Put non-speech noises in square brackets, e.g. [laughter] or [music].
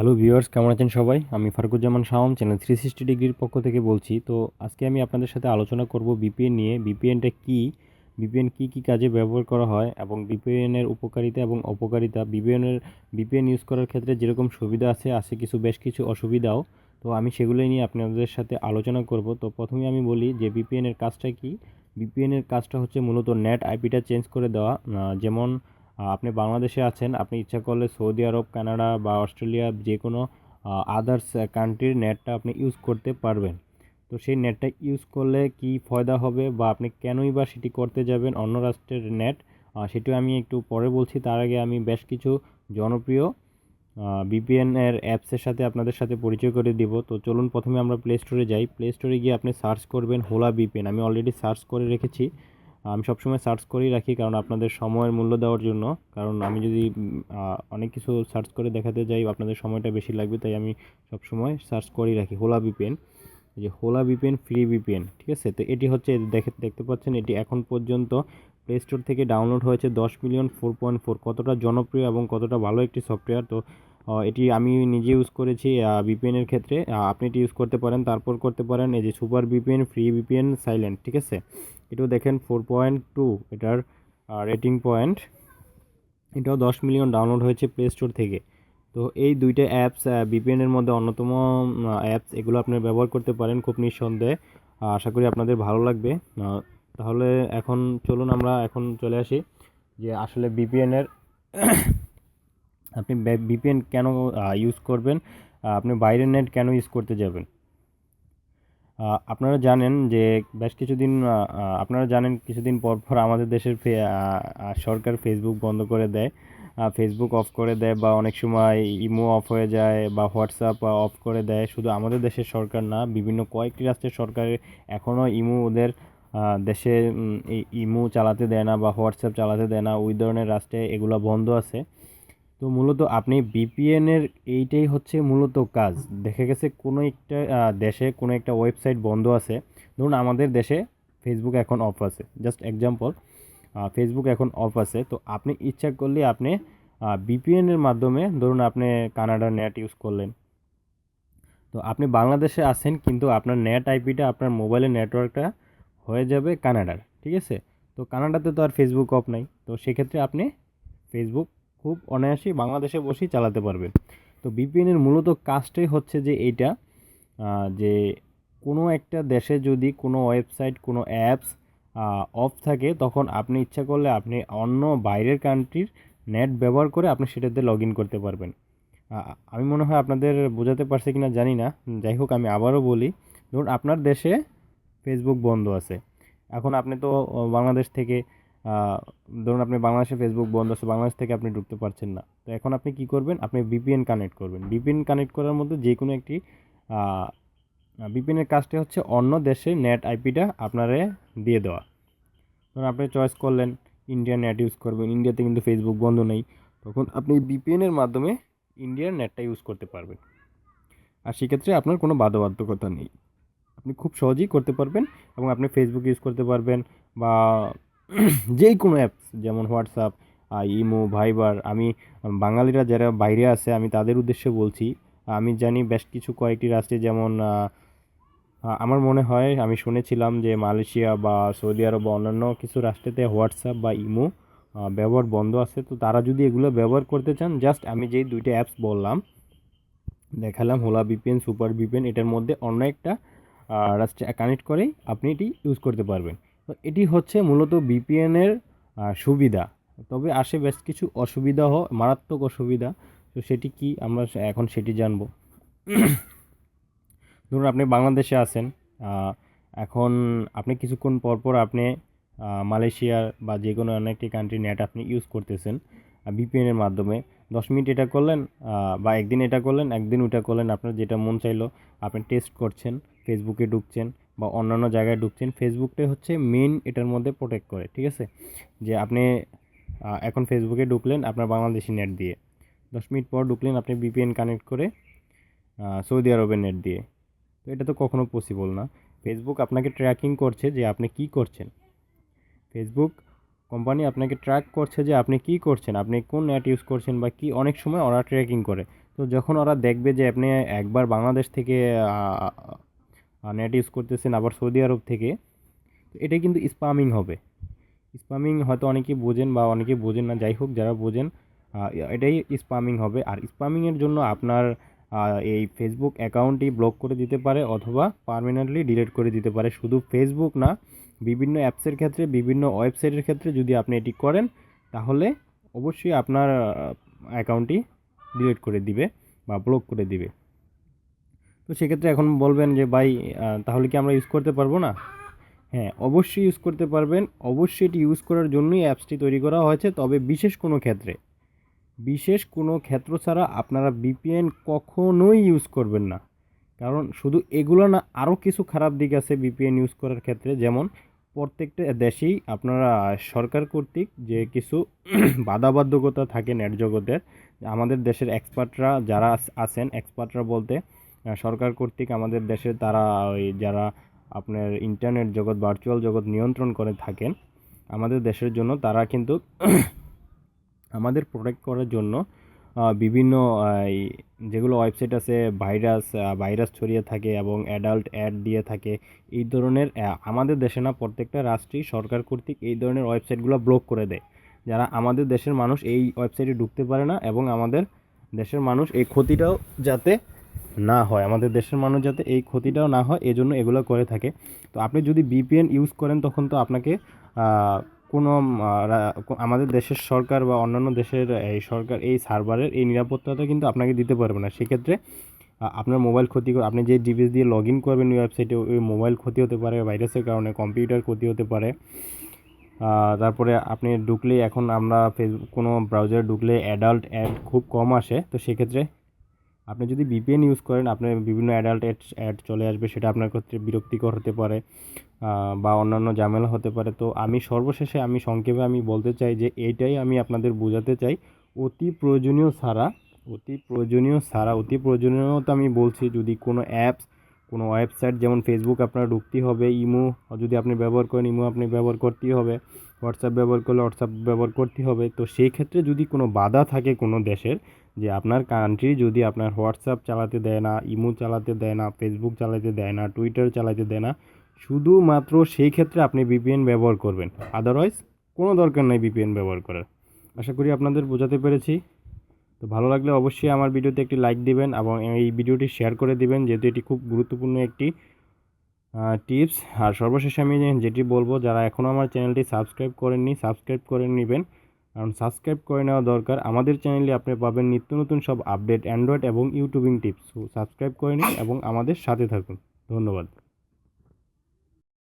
Hello viewers কেমন আছেন সবাই? আমি Faruquzzaman Shaom channel three sixty ডিগ্রির পক্ষ থেকে বলছি। তো আজকে আমি আপনাদের সাথে আলোচনা করব বিপিএন নিয়ে। বিপিএনটা কী? বিপিএন কী কী কাজে ব্যবহার করা হয়? এবং বিপিএনের উপকারিতা এবং অপকারিতা? বিপিএনের বিপিএন ইউজ করার ক্ষেত্রে যেরকম সুবিধা আছে আছে কিছু বেশ কিছু অসুবিধাও। তো আমি সেগুলোই নিয়ে আপনাদের সাথে আলোচনা করব। তো প্রথমে আমি বলি যে বিপিএনের কাজটা কি? বিপিএনের কাজটা হচ্ছে মূলত নেট আইপিটা চেঞ্জ করে দেওয়া। যেমন আপনি বাংলাদেশে আছেন, আপনি ইচ্ছা করলে সৌদি আরব, কানাডা বা অস্ট্রেলিয়া যে কোনো আদার্স কান্ট্রির নেটটা আপনি ইউজ করতে পারবেন। তো সেই নেটটা ইউজ করলে কি ফায়দা হবে বা আপনি কেনই বা সেটি করতে যাবেন অন্য রাষ্ট্রের নেট সেটিও আমি একটু পরে বলছি। তার আগে আমি বেশ কিছু জনপ্রিয় বিপিএন এর অ্যাপসের সাথে আপনাদের সাথে পরিচয় করে দিব। তো চলুন প্রথমে আমরা প্লে স্টোরে যাই। প্লে স্টোরে গিয়ে আপনি সার্চ করবেন হোলা বিপিএন আমি অলরেডি সার্চ করে রেখেছি। আমি সবসময় সার্চ করেই রাখি কারণ আপনাদের সময়ের মূল্য দেওয়ার জন্য। কারণ আমি যদি অনেক কিছু সার্চ করে দেখাতে যাই, আপনাদের সময়টা বেশি লাগবে, তাই আমি সবসময় সার্চ করেই রাখি। হোলা বিপিএন এই যে হোলা বিপিএন ফ্রি বিপিএন ঠিক আছে? তো এটি হচ্ছে, দেখে, দেখতে পাচ্ছেন, এটি এখন পর্যন্ত প্লে স্টোর থেকে ডাউনলোড হয়েছে দশ মিলিয়ন ফোর পয়েন্ট ফোর কতটা জনপ্রিয় এবং কতটা ভালো একটি সফটওয়্যার তো এটি আমি নিজে ইউজ করেছি বিপিএনের ক্ষেত্রে। আপনি এটি ইউজ করতে পারেন, তারপর করতে পারেন এই যে super VPN free VPN silent ঠিক আছে? এটাও দেখেন ফোর পয়েন্ট টু এটার রেটিং পয়েন্ট এটাও দশ মিলিয়ন ডাউনলোড হয়েছে প্লে স্টোর থেকে। তো এই দুইটা অ্যাপস বিপিএনের মধ্যে অন্যতম অ্যাপস এগুলো আপনারা ব্যবহার করতে পারেন খুব নিঃসন্দেহে। আশা করি আপনাদের ভালো লাগবে। তাহলে এখন চলুন আমরা এখন চলে আসি যে আসলে বিপিএনের আপনি বিপিএন কেন ইউজ করবেন? আপনি বাইরের নেট কেন ইউজ করতে যাবেন? আপনারা জানেন যে বেশ কিছুদিন আপনারা জানেন কিছুদিন পর পর আমাদের দেশের সরকার ফেসবুক বন্ধ করে দেয়। ফেসবুক অফ করে দেয় বা অনেক সময় ইমো অফ হয়ে যায় বা হোয়াটসঅ্যাপ অফ করে দেয়। শুধু আমাদের দেশের সরকার না, বিভিন্ন কয়েকটি রাষ্ট্রের সরকার এখনও ইমো ওদের দেশে ইমো চালাতে দেয় না বা হোয়াটসঅ্যাপ চালাতে দেয় না। ওই ধরনের রাষ্ট্রে এগুলো বন্ধ আছে। তো মূলত আপনি বিপিএনের এইটাই হচ্ছে মূলত কাজ। দেখা গেছে কোনো একটা দেশে কোনো একটা ওয়েবসাইট বন্ধ আছে। ধরুন আমাদের দেশে ফেসবুক এখন অফ আছে। জাস্ট এক্সাম্পল ফেসবুক এখন অফ আছে। তো আপনি ইচ্ছা করলে আপনি বিপিএনের মাধ্যমে ধরুন আপনি কানাডার নেট ইউজ করলেন। তো আপনি বাংলাদেশে আছেন, কিন্তু আপনার নেট আইপিটা আপনার মোবাইলের নেটওয়ার্কটা হয়ে যাবে কানাডার ঠিক আছে? তো কানাডাতে তো আর ফেসবুক অফ নাই। তো সেক্ষেত্রে আপনি ফেসবুক খুব অনায়াসেই বাংলাদেশে বসেই চালাতে পারবেন তো বিপিএনের মূলত কাজটাই হচ্ছে যে এইটা যে কোনো একটা দেশে যদি কোনো ওয়েবসাইট, কোনো অ্যাপস অফ থাকে, তখন আপনি ইচ্ছা করলে আপনি অন্য বাইরের কান্ট্রির নেট ব্যবহার করে আপনি সেটাতে লগ ইন করতে পারবেন। আমি মনে হয় আপনাদের বোঝাতে পারছে কিনা জানি না। যাই হোক, আমি আবারও বলি, ধরুন আপনার দেশে ফেসবুক বন্ধ আছে। এখন আপনি তো বাংলাদেশ থেকে ধরুন আপনি বাংলাদেশে ফেসবুক বন্ধ আছে, বাংলাদেশ থেকে আপনি ঢুকতে পারছেন না। তো এখন আপনি কি করবেন? আপনি ভিপিএন কানেক্ট করবেন। ভিপিএন কানেক্ট করার মধ্যে যে কোনো একটি ভিপিএনের কাজটি হচ্ছে অন্য দেশে নেট আইপিটা আপনারে দিয়ে দেওয়া। ধরুন আপনি চয়েস করলেন ইন্ডিয়ান নেট ইউজ করবেন। ইন্ডিয়াতে কিন্তু ফেসবুক বন্ধ নেই। তখন আপনি ভিপিএনের মাধ্যমে ইন্ডিয়ার নেটটা ইউজ করতে পারবেন। আর সেক্ষেত্রে আপনার কোনো বাধ্যবাধকতা নেই। আপনি খুব সহজেই করতে পারবেন এবং আপনি ফেসবুক ইউজ করতে পারবেন বা [clears throat] যে কোনো অ্যাপস যেমন হোয়াটসঅ্যাপ ইমো ভাইবার আমি বাঙালিরা যারা বাইরে আছে, আমি তাদের উদ্দেশ্যে বলছি, আমি জানি বেশ কিছু কয়েকটি রাষ্ট্রে যেমন আমার মনে হয়, আমি শুনেছিলাম যে মালয়েশিয়া বা সৌদি আরব বা অন্যান্য কিছু রাষ্ট্রেতে হোয়াটসঅ্যাপ বা ইমো ব্যবহার বন্ধ আছে। তো তারা যদি এগুলো ব্যবহার করতে চান জাস্ট আমি যেই দুইটা অ্যাপস বললাম, দেখালাম হোলা ভিপিএন সুপার ভিপিএন এটার মধ্যে অন্য একটা রাষ্ট্রে কানেক্ট করেই আপনি এটি ইউজ করতে পারবেন। তো এটি হচ্ছে মূলত ভিপিএনের সুবিধা। তবে আসে বেশ কিছু অসুবিধা অসুবিধাও মারাত্মক অসুবিধা। তো সেটি কি আমরা এখন সেটি জানব। ধরুন আপনি বাংলাদেশে আছেন এখন আপনি কিছুক্ষণ পর পর আপনি মালয়েশিয়ার বা যে কোনো অন্য একটি কান্ট্রি নেট আপনি ইউজ করতেছেন ভিপিএনের মাধ্যমে। দশ মিনিট এটা করলেন বা একদিন এটা করলেন, একদিন ওটা করলেন, আপনার যেটা মন চাইলো, আপনি টেস্ট করছেন ফেসবুকে ঢুকছেন বা অন্যান্য জায়গায় ঢুকছেন ফেসবুকটাই হচ্ছে মেন এটার মধ্যে প্রোটেক্ট করে, ঠিক আছে? যে আপনি এখন ফেসবুকে ঢুকলেন আপনার বাংলাদেশি নেট দিয়ে। দশ মিনিট পর ঢুকলেন আপনি ভিপিএন কানেক্ট করে সৌদি আরবের নেট দিয়ে। তো এটা তো কখনো পসিবল না। ফেসবুক আপনাকে ট্র্যাকিং করছে যে আপনি কি করছেন। ফেসবুক কোম্পানি আপনাকে ট্র্যাক করছে যে আপনি কি করছেন, আপনি কোন নেট ইউজ করছেন বা কি, অনেক সময় ওরা ট্র্যাকিং করে। তো যখন ওরা দেখবে যে আপনি একবার বাংলাদেশ থেকে নেট ইউজ করতেছেন আবার সৌদি আরব থেকে, তো এটা কিন্তু স্পামিং হবে। স্পামিং হয়তো অনেকেই বোঝেন বা অনেকেই বোঝেন না, যাই হোক যারা বোঝেন এটাই স্পামিং হবে। আর স্পামিংয়ের জন্য আপনার এই ফেসবুক অ্যাকাউন্টই ব্লক করে দিতে পারে অথবা পার্মানেন্টলি ডিলিট করে দিতে পারে। শুধু ফেসবুক না, বিভিন্ন অ্যাপসের ক্ষেত্রে, বিভিন্ন ওয়েবসাইটের ক্ষেত্রে যদি আপনি এটি করেন, তাহলে অবশ্যই আপনার অ্যাকাউন্টটি ডিলিট করে দিবে বা ব্লক করে দিবে। তো সেক্ষেত্রে এখন বলবেন যে, ভাই তাহলে কি আমরা ইউজ করতে পারব না? হ্যাঁ অবশ্যই ইউজ করতে পারবেন। অবশ্যই এটি ইউজ করার জন্যই অ্যাপসটি তৈরি করা হয়েছে। তবে বিশেষ কোনো ক্ষেত্রে, বিশেষ কোনো ক্ষেত্র ছাড়া আপনারা বিপিএন কখনোই ইউজ করবেন না। কারণ শুধু এগুলো না, আরও কিছু খারাপ দিক আছে বিপিএন ইউজ করার ক্ষেত্রে। যেমন, প্রত্যেকটা দেশেই আপনারা সরকার কর্তৃক যে কিছু [clears throat] বাধাবাধ্যকতা থাকে নেট জগতের, আমাদের দেশের এক্সপার্টরা যারা আছেন এক্সপার্টরা বলতে সরকার কর্তৃক আমাদের দেশে তারা ওই যারা আপনার ইন্টারনেট জগৎ ভার্চুয়াল জগৎ নিয়ন্ত্রণ করে থাকেন, আমাদের দেশের জন্য তারা কিন্তু [clears throat] আমাদের প্রোটেক্ট করার জন্য বিভিন্ন যেগুলো ওয়েবসাইট আছে ভাইরাস ভাইরাস ছড়িয়ে থাকে এবং অ্যাডাল্ট অ্যাড দিয়ে থাকে, এই ধরনের আমাদের দেশে না প্রত্যেকটা রাষ্ট্রই সরকার কর্তৃক এই ধরনের ওয়েবসাইটগুলো ব্লক করে দেয়। যারা আমাদের দেশের মানুষ এই ওয়েবসাইটে ঢুকতে পারে না এবং আমাদের দেশের মানুষ এই ক্ষতিটাও যাতে না হয়। আমাদের দেশের মানুষ যাতে এই ক্ষতিটাও না হয় এই জন্য এগুলো করে থাকে। তো আপনি যদি বিপিএন ইউজ করেন, তখন তো আপনাকে কোনো আমাদের দেশের সরকার বা অন্যান্য দেশের, এই সরকার, এই সার্ভারের এই নিরাপত্তাটা কিন্তু আপনাকে দিতে পারবে না। সেক্ষেত্রে আপনার মোবাইল ক্ষতি করে- আপনি যে ডিভাইস দিয়ে লগ ইন করবেন ওই ওয়েবসাইটে ওই মোবাইল ক্ষতি হতে পারে ভাইরাসের কারণে কম্পিউটার ক্ষতি হতে পারে। তারপরে আপনি ঢুকলে এখন আমরা ফেসবুক কোনো ব্রাউজারে ঢুকলে অ্যাডাল্ট অ্যাড খুব কম আসে। তো সেক্ষেত্রে আপনি যদি ভিপিএন ইউজ করেন, আপনার বিভিন্ন অ্যাডাল্ট অ্যাড অ্যাড চলে আসবে, সেটা আপনার ক্ষেত্রে বিরক্তিকর হতে পারে বা অন্যান্য ঝামেলা হতে পারে। তো আমি সর্বশেষে আমি সংক্ষেপে আমি বলতে চাই যে এইটাই আমি আপনাদের বোঝাতে চাই, অতি প্রয়োজনীয় ছাড়া অতি প্রয়োজনীয় ছাড়া অতি প্রয়োজনীয়তা আমি বলছি, যদি কোনো অ্যাপস কোনো ওয়েবসাইট যেমন ফেসবুক আপনার ঢুকতেই হবে, ইমো যদি আপনি ব্যবহার করেন, ইমো আপনি ব্যবহার করতেই হবে হোয়াটসঅ্যাপ ব্যবহার করলে হোয়াটসঅ্যাপ ব্যবহার করতেই হবে। তো সেই ক্ষেত্রে যদি কোনো বাধা থাকে কোনো দেশের, যে আপনার কান্ট্রি যদি আপনার হোয়াটসঅ্যাপ চালাতে দেয় না, ইমো চালাতে দেয় না ফেসবুক চালাতে দেয় না টুইটার চালাতে দেয় না, শুধুমাত্র সেই ক্ষেত্রে আপনি ভিপিএন ব্যবহার করবেন। আদারওয়াইজ কোনো দরকার নেই ভিপিএন ব্যবহার করার। আশা করি আপনাদের বোঝাতে পেরেছি। তো ভালো লাগলে অবশ্যই আমার ভিডিওতে একটি লাইক দিবেন এবং এই ভিডিওটি শেয়ার করে দিবেন, যেহেতু এটি খুব গুরুত্বপূর্ণ একটি টিপস আর সর্বশেষে আমি যেটি বলব, যারা এখনও আমার চ্যানেলটি সাবস্ক্রাইব করেননি সাবস্ক্রাইব করে নেবেন। কারণ সাবস্ক্রাইব করে নেওয়া দরকার। আমাদের চ্যানেলে আপনি পাবেন নিত্য নতুন সব আপডেট অ্যান্ড্রয়েড এবং ইউটিউবিং টিপস সাবস্ক্রাইব করে নিন এবং আমাদের সাথে থাকুন। ধন্যবাদ।